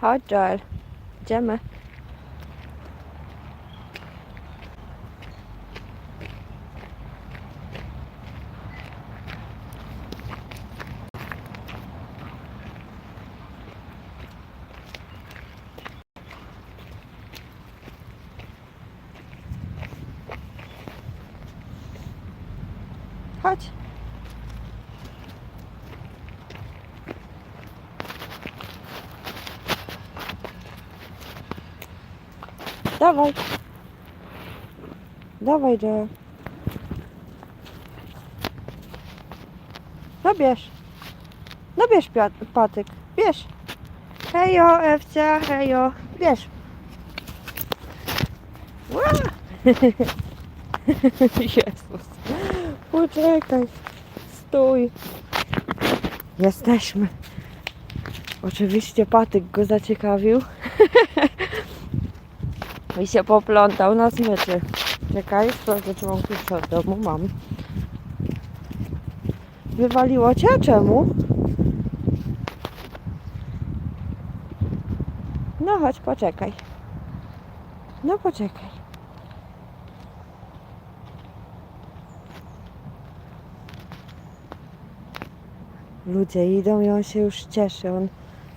Hot dog. Gemma. Dawaj. Dawaj, Joe. No bierz. No bierz patyk. Bierz. Hejo, Ewcia, hejo. Bierz. Jezus. Poczekaj. Stój. Jesteśmy. Oczywiście patyk go zaciekawił. I się poplątał na smyczy. Czekaj, sprawdzę czy mam klucze od domu. Mam. Wywaliło cię? Czemu? No chodź, poczekaj. No poczekaj. Ludzie idą i on się już cieszy. On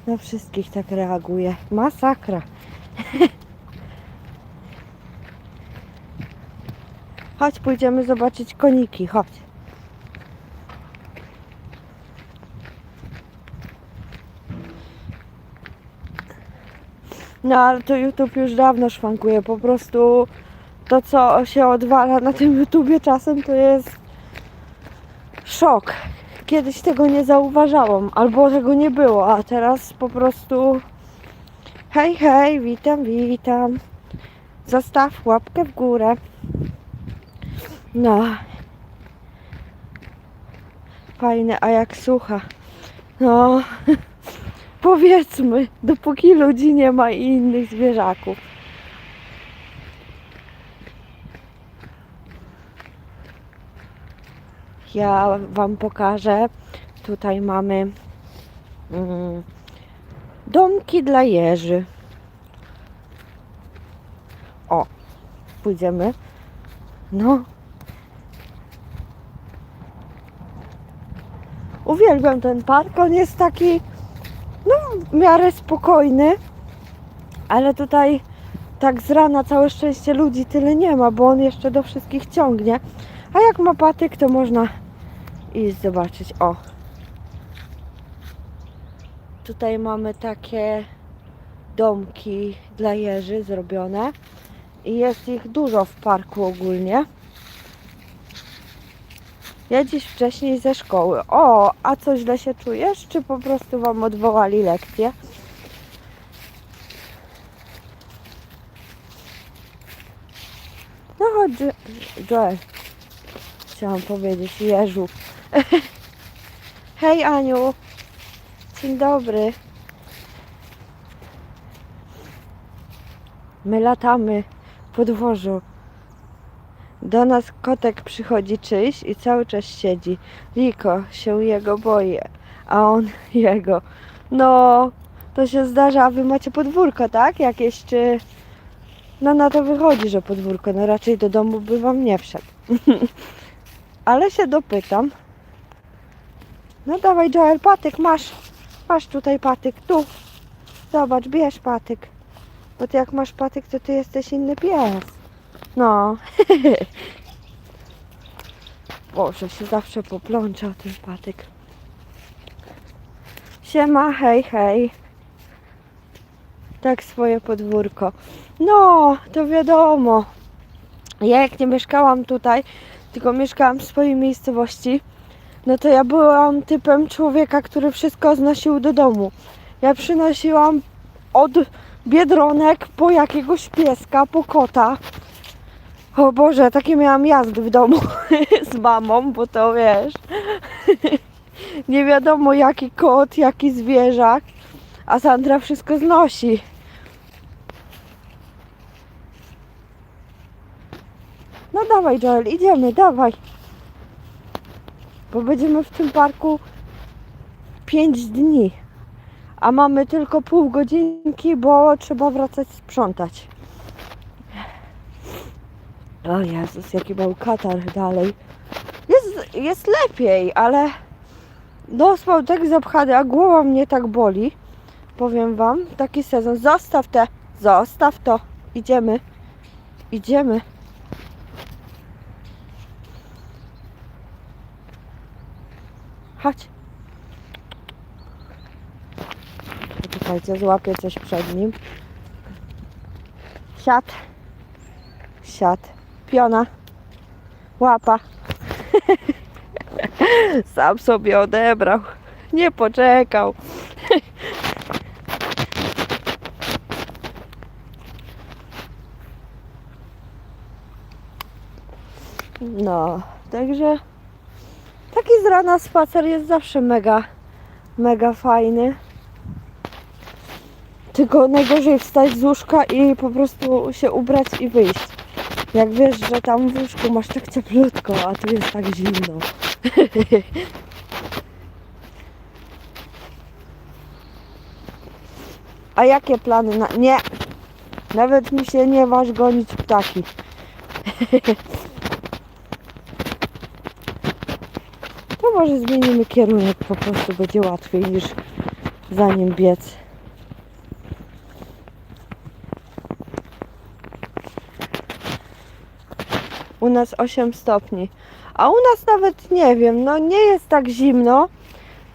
na wszystkich tak reaguje. Masakra. Chodź, pójdziemy zobaczyć koniki. Chodź. No ale to YouTube już dawno szwankuje. Po prostu to, co się odwala na tym YouTubie czasem, to jest szok. Kiedyś tego nie zauważałam, albo tego nie było, a teraz po prostu hej, hej, witam, witam. Zostaw łapkę w górę. No. Fajne, a jak słucha. No. Powiedzmy, dopóki ludzi nie ma i innych zwierzaków. Ja Wam pokażę. Tutaj mamy mm, domki dla jeży. O, pójdziemy. No. Uwielbiam ten park. On jest taki, no, w miarę spokojny, ale tutaj tak z rana całe szczęście ludzi tyle nie ma, bo on jeszcze do wszystkich ciągnie. A jak ma patyk, to można iść zobaczyć. O. Tutaj mamy takie domki dla jeży zrobione. I jest ich dużo w parku ogólnie. Ja dziś wcześniej ze szkoły. O, a co źle się czujesz? Czy po prostu wam odwołali lekcję? No chodź, Jo- Joel. Chciałam powiedzieć Jeżu. Hej Aniu. Dzień dobry. My latamy po dworzu. Do nas kotek przychodzi czyś i cały czas siedzi. Liko się jego boi, a on jego. No, to się zdarza, a wy macie podwórko, tak? Jakieś czy... No na to wychodzi, że podwórko. No raczej do domu by wam nie wszedł. Ale się dopytam. No dawaj Joel, patyk masz. Masz tutaj patyk, tu. Zobacz, bierz patyk. Bo ty jak masz patyk, to ty jesteś inny pies. No. Boże, się zawsze poplącza o ten patyk. Siema, hej, hej. Tak swoje podwórko. No, to wiadomo. Ja jak nie mieszkałam tutaj, tylko mieszkałam w swojej miejscowości, no to ja byłam typem człowieka, który wszystko znosił do domu. Ja przynosiłam od biedronek po jakiegoś pieska, po kota. O Boże, takie miałam jazdy w domu z mamą, bo to wiesz, nie wiadomo jaki kot, jaki zwierzak, a Sandra wszystko znosi. No dawaj Joel, idziemy, dawaj. Bo będziemy w tym parku 5 dni. A mamy tylko pół godzinki, bo trzeba wracać sprzątać. O Jezus, jaki był katar dalej. Jest, jest lepiej, ale nos mam tak zapchany, a głowa mnie tak boli. Powiem wam, taki sezon. Zostaw te, zostaw to. Idziemy. Idziemy. Chodź. Poczekajcie, złapię coś przed nim. Siad. Siad. Piona. Łapa. Sam sobie odebrał. Nie poczekał. No, także taki z rana spacer jest zawsze mega, mega fajny. Tylko najgorzej wstać z łóżka i po prostu się ubrać i wyjść. Jak wiesz, że tam w łóżku masz tak cieplutko, a tu jest tak zimno. A jakie plany na... Nie! Nawet mi się nie waż gonić ptaki. To może zmienimy kierunek, po prostu będzie łatwiej niż za nim biec. U nas 8 stopni. A u nas nawet nie wiem, no nie jest tak zimno,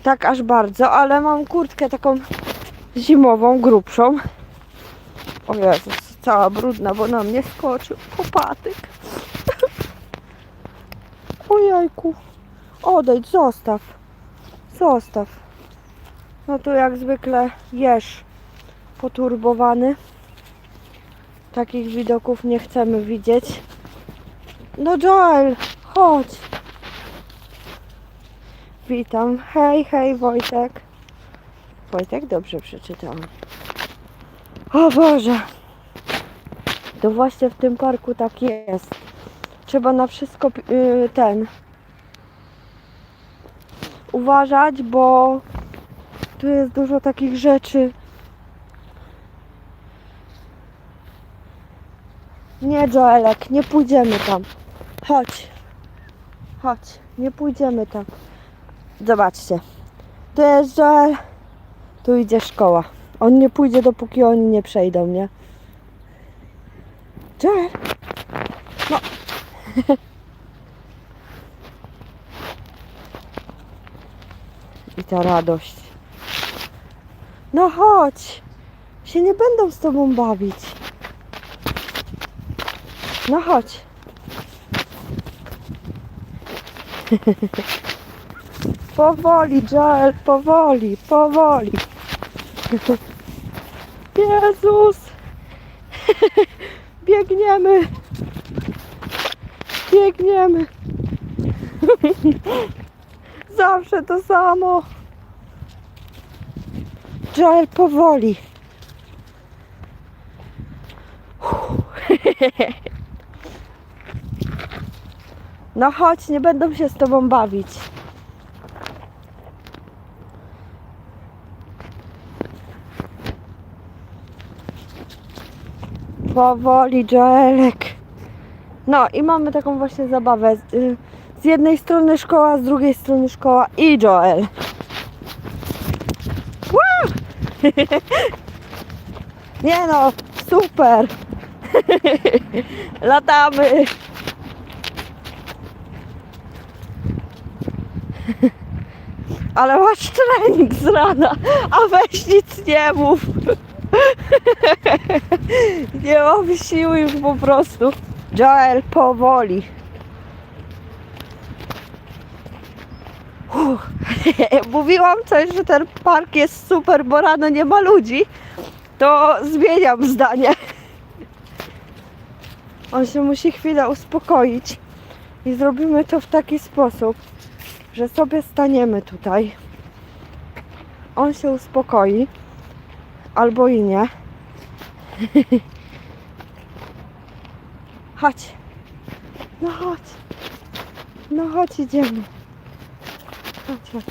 tak aż bardzo, ale mam kurtkę taką zimową, grubszą. O Jezus, cała brudna, bo na mnie skoczył kopatyk. Ojejku. Odejdź, zostaw. Zostaw. No tu jak zwykle jesz poturbowany. Takich widoków nie chcemy widzieć. No Joel, chodź. Witam. Hej, hej Wojtek. Wojtek, dobrze przeczytam. O Boże. To właśnie w tym parku tak jest. Trzeba na wszystko yy, ten uważać, bo tu jest dużo takich rzeczy. Nie, Joelek, nie pójdziemy tam. Chodź. Chodź, nie pójdziemy tam. Zobaczcie. Tu jest Joel. Tu idzie szkoła. On nie pójdzie, dopóki oni nie przejdą, nie? Joel. No. I ta radość. No chodź. Się nie będą z tobą bawić. No chodź. Powoli, Joel, powoli, powoli. Jezus! Biegniemy! Biegniemy! Zawsze to samo. Joel, powoli. No chodź, nie będą się z tobą bawić. Powoli, Joelek. No i mamy taką właśnie zabawę. Z, y, jednej strony szkoła, z drugiej strony szkoła i Joel. Woo! Nie no, super. Latamy. Ale masz trening z rana, a weź nic nie mów. Nie mam siły już po prostu. Joel, powoli. Mówiłam coś, że ten park jest super, bo rano nie ma ludzi. To zmieniam zdanie. On się musi chwilę uspokoić. I zrobimy to w taki sposób, że sobie staniemy tutaj. On się uspokoi, albo i nie. chodź. No chodź. No chodź, idziemy. Chodź, chodź.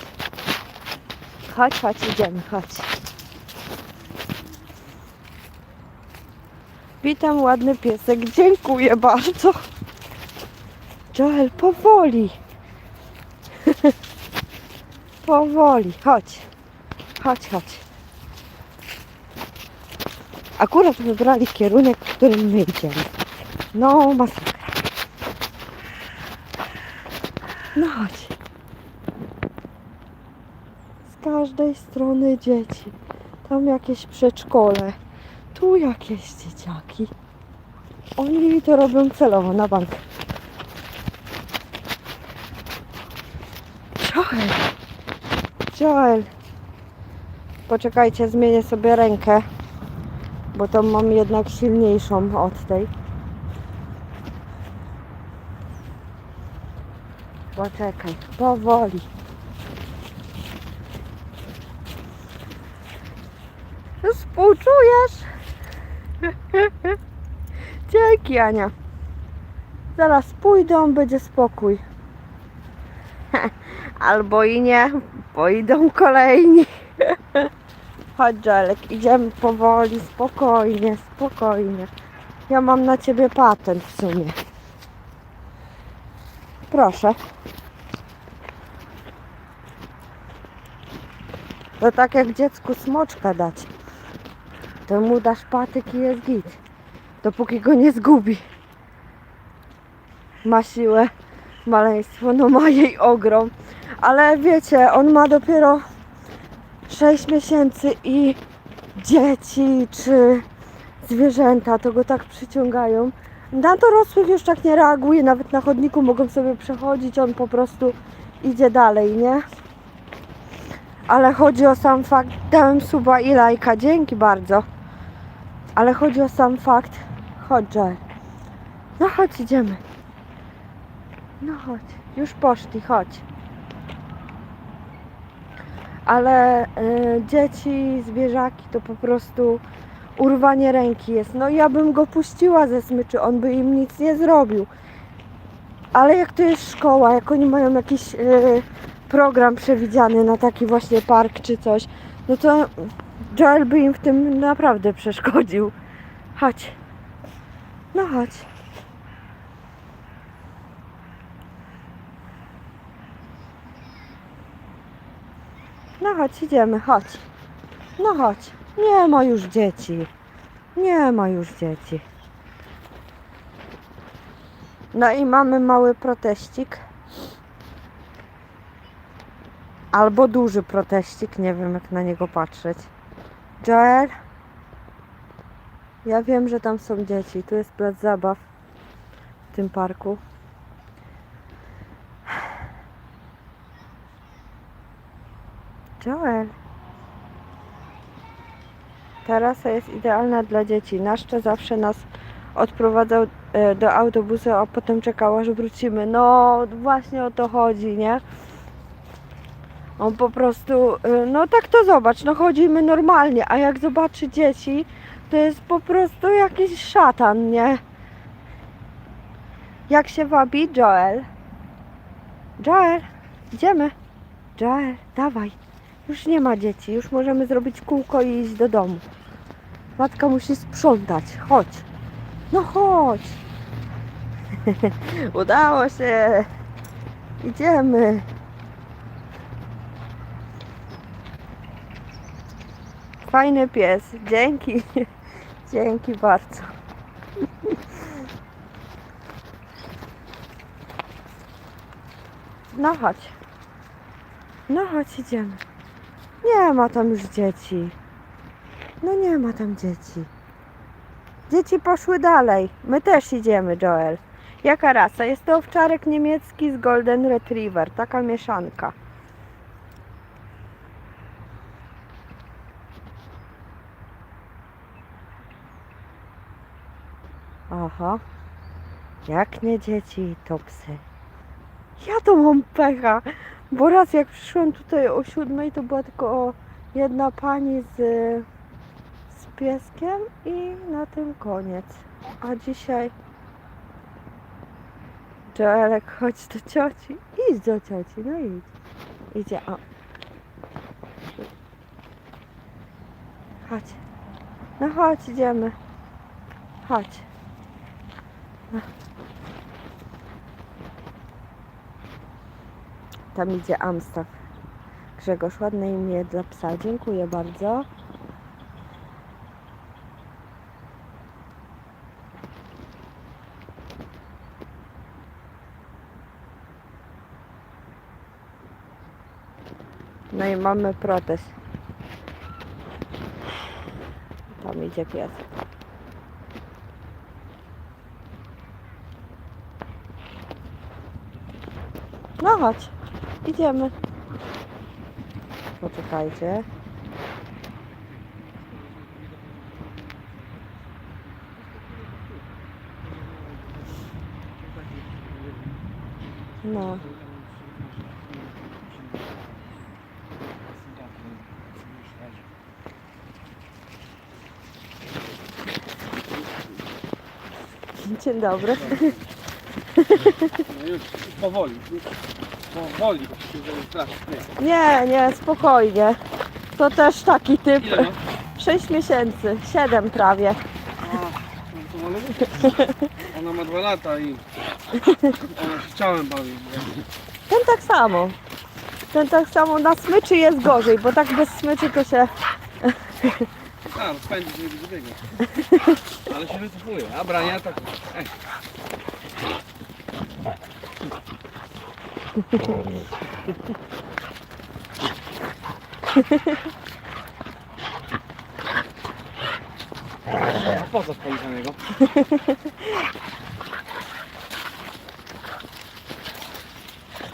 Chodź, chodź, idziemy, chodź. Witam, ładny piesek. Dziękuję bardzo. Joel, powoli. powoli. Chodź. Chodź, chodź. Akurat wybrali kierunek, w którym my idziemy. No, masakra. No chodź. Z każdej strony dzieci. Tam jakieś przedszkole. Tu jakieś dzieciaki. Oni to robią celowo, na bank. Joel! Joel! Poczekajcie, zmienię sobie rękę, bo tą mam jednak silniejszą od tej. Poczekaj, powoli. Współczujesz? Dzięki, Ania. Zaraz pójdą, będzie spokój. Albo i nie, bo idą kolejni. Chodź, Żelek, idziemy powoli, spokojnie, spokojnie. Ja mam na ciebie patent w sumie. Proszę. To tak jak dziecku smoczka dać. To mu dasz patyk i jest git. Dopóki go nie zgubi. Ma siłę, maleństwo, no ma jej ogrom. Ale wiecie, on ma dopiero 6 miesięcy i dzieci czy zwierzęta to go tak przyciągają. Na dorosłych już tak nie reaguje, nawet na chodniku mogą sobie przechodzić, on po prostu idzie dalej, nie? Ale chodzi o sam fakt, dałem suba i lajka, dzięki bardzo. Ale chodzi o sam fakt, chodź Joel. No chodź, idziemy. No chodź, już poszli, chodź. Ale y, dzieci, zwierzaki to po prostu urwanie ręki jest. No ja bym go puściła ze smyczy, on by im nic nie zrobił. Ale jak to jest szkoła, jak oni mają jakiś y, program przewidziany na taki właśnie park czy coś, no to Joel by im w tym naprawdę przeszkodził. Chodź. No chodź. No chodź, idziemy, chodź. No chodź. Nie ma już dzieci. Nie ma już dzieci. No i mamy mały proteścik. Albo duży proteścik, nie wiem jak na niego patrzeć. Joel? Ja wiem, że tam są dzieci. Tu jest plac zabaw w tym parku. Joel. Tarasa jest idealna dla dzieci. Naszcze zawsze nas odprowadzał e, do autobusu, a potem czekał aż wrócimy. No właśnie o to chodzi, nie? On po prostu, y, no tak to zobacz, no chodzimy normalnie, a jak zobaczy dzieci, to jest po prostu jakiś szatan, nie? Jak się wabi Joel? Joel, idziemy. Joel, dawaj. Już nie ma dzieci, już możemy zrobić kółko i iść do domu. Matka musi sprzątać, chodź. No chodź. Udało się. Idziemy. Fajny pies. Dzięki. Dzięki bardzo. No chodź. No chodź, idziemy. Nie ma tam już dzieci. No nie ma tam dzieci. Dzieci poszły dalej. My też idziemy, Joel. Jaka rasa? Jest to owczarek niemiecki z Golden Retriever. Taka mieszanka. Aha. Jak nie dzieci, to psy. Ja to mam pecha, bo raz jak przyszłam tutaj o siódmej, to była tylko jedna pani z, z pieskiem i na tym koniec. A dzisiaj Joelek, chodź do cioci. Idź do cioci, no idź. Idzie, o. Chodź. No chodź, idziemy. Chodź. Tam idzie Amstaw. Grzegorz, ładne imię dla psa. Dziękuję bardzo. No i mamy protest. Tam idzie pies. No chodź, idziemy. Poczekajcie. No. Dzień dobry. No już powoli, już powoli, bo się to strasznie. Nie, nie, spokojnie. To też taki typ. Ile no? 6 miesięcy, 7 prawie. A, no to może być. Ona ma dwa lata i ona się ciałem bawi. Ten tak samo. Ten tak samo na smyczy jest gorzej, bo tak bez smyczy to się. A, rozpędzi się do biegu. Ale się wycofuje. A brania tak. Ej. A po co na niego?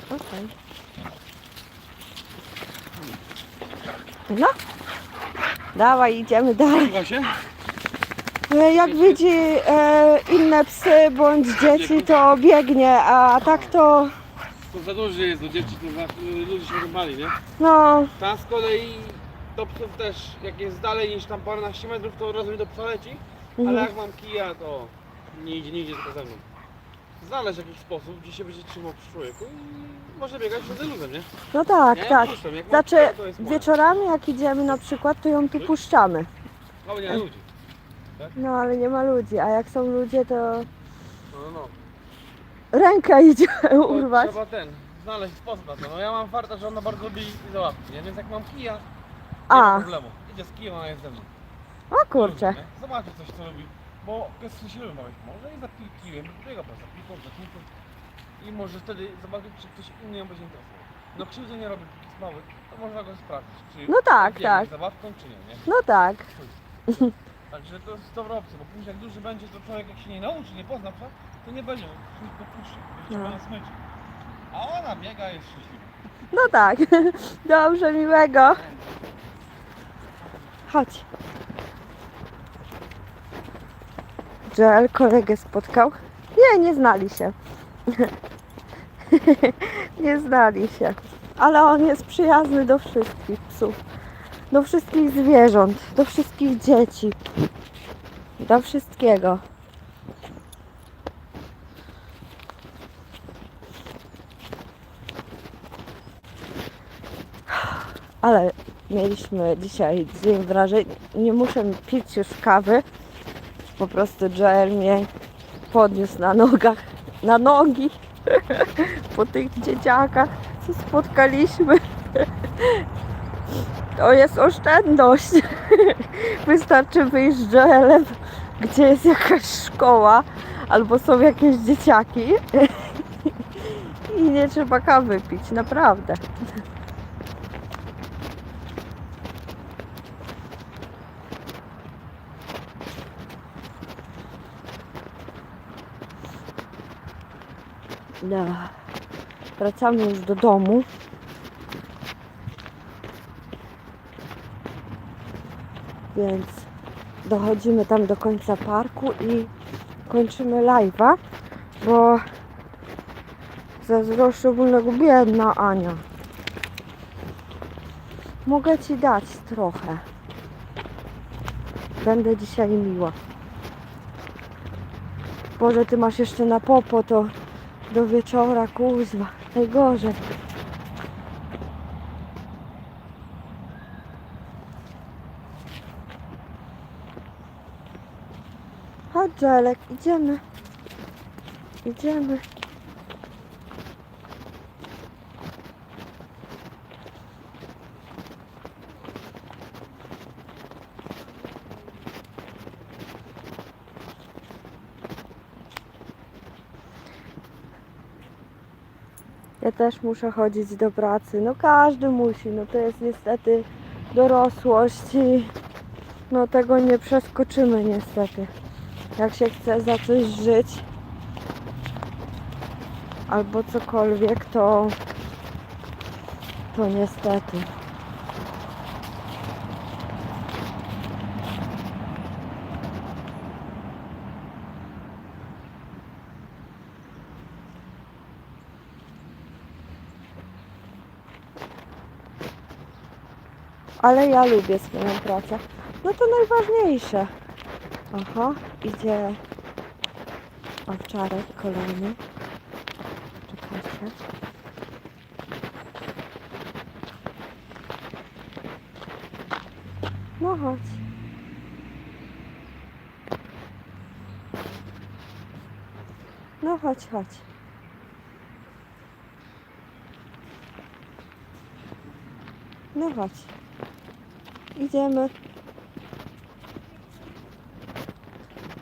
Okej. No. Dawaj, idziemy dalej. Się? E, Jak widzi e, inne psy bądź dzieci, to biegnie, a tak to To za duży jest do dzieci, to za, ludzie się rybali, nie? no, Ta z kolei do psów też, jak jest dalej niż tam paręnaście metrów, to rozumiem do psa leci, ale Mhm. jak mam kija, to nie idzie nigdzie tylko ze mną. Znaleźć jakiś sposób, gdzie się będzie trzymał przy człowieku i może biegać wtedy luzem, nie? no tak, tak. Puszczam, jak mam Znaczy kija, to jest moje. wieczorami jak idziemy na przykład, to ją tu puszczamy. Ale nie ma ludzi. No ale nie ma ludzi, a jak są ludzie, to No, no, no. Rękę idzie To urwać. Trzeba ten, znaleźć sposób na to. No ja mam farta, że ona bardzo lubi załapki, nie? Więc jak mam kija, nie A. ma problemu. Idzie z kijem, ona jest ze mną. O kurczę. Lubi, nie? Zobaczy coś, co robi. Bo jest się lubi bawić. Może i za kijem, biega po za piłką, za piłką. I może wtedy zobaczyć, czy ktoś inny ją będzie interesował. No krzywdy nie robi takich małych, to można go sprawdzić, czy No tak, biegnie tak. zabawką, czy nie, nie? No tak. Także to jest dobra opcja, bo później jak duży będzie, to człowiek jak się nie nauczy, nie pozna psa, to nie będzie go puścić, będzie No. na smyczy. A ona biega jest szczęśliwa. No tak. Dobrze, miłego. Chodź. Joel kolegę spotkał. Nie, nie znali się. nie znali się. Ale on jest przyjazny do wszystkich psów. Do wszystkich zwierząt. Do wszystkich dzieci. Do wszystkiego. Ale mieliśmy dzisiaj dzień wrażeń. Nie muszę pić już kawy. Po prostu Joel mnie podniósł na nogach, na nogi po tych dzieciakach, co spotkaliśmy. To jest oszczędność. Wystarczy wyjść z Joelem, gdzie jest jakaś szkoła albo są jakieś dzieciaki i nie trzeba kawy pić, naprawdę. No. Wracamy już do domu. Więc dochodzimy tam do końca parku i kończymy live'a, bo zazdroszczę ogólnego biedna Ania. Mogę ci dać trochę. Będę dzisiaj miła. Boże, ty masz jeszcze na popo, to do wieczora, kuźwa. Najgorzej. Chodź, Żelek, idziemy. Idziemy. Też muszę chodzić do pracy. No każdy musi. No to jest niestety dorosłość i no tego nie przeskoczymy niestety. Jak się chce za coś żyć albo cokolwiek, to to niestety. Ale ja lubię swoją pracę. No to najważniejsze. Aha, idzie owczarek kolejny. Czekajcie. No chodź. No chodź, chodź. No chodź. Idziemy.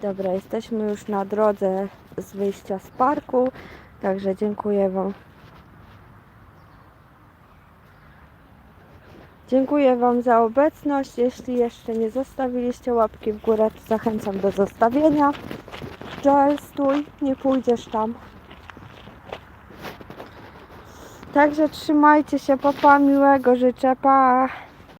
Dobra, jesteśmy już na drodze z wyjścia z parku, także dziękuję Wam. Dziękuję Wam za obecność. Jeśli jeszcze nie zostawiliście łapki w górę, to zachęcam do zostawienia. Joel, stój, nie pójdziesz tam. Także trzymajcie się, papa, miłego życzę, pa.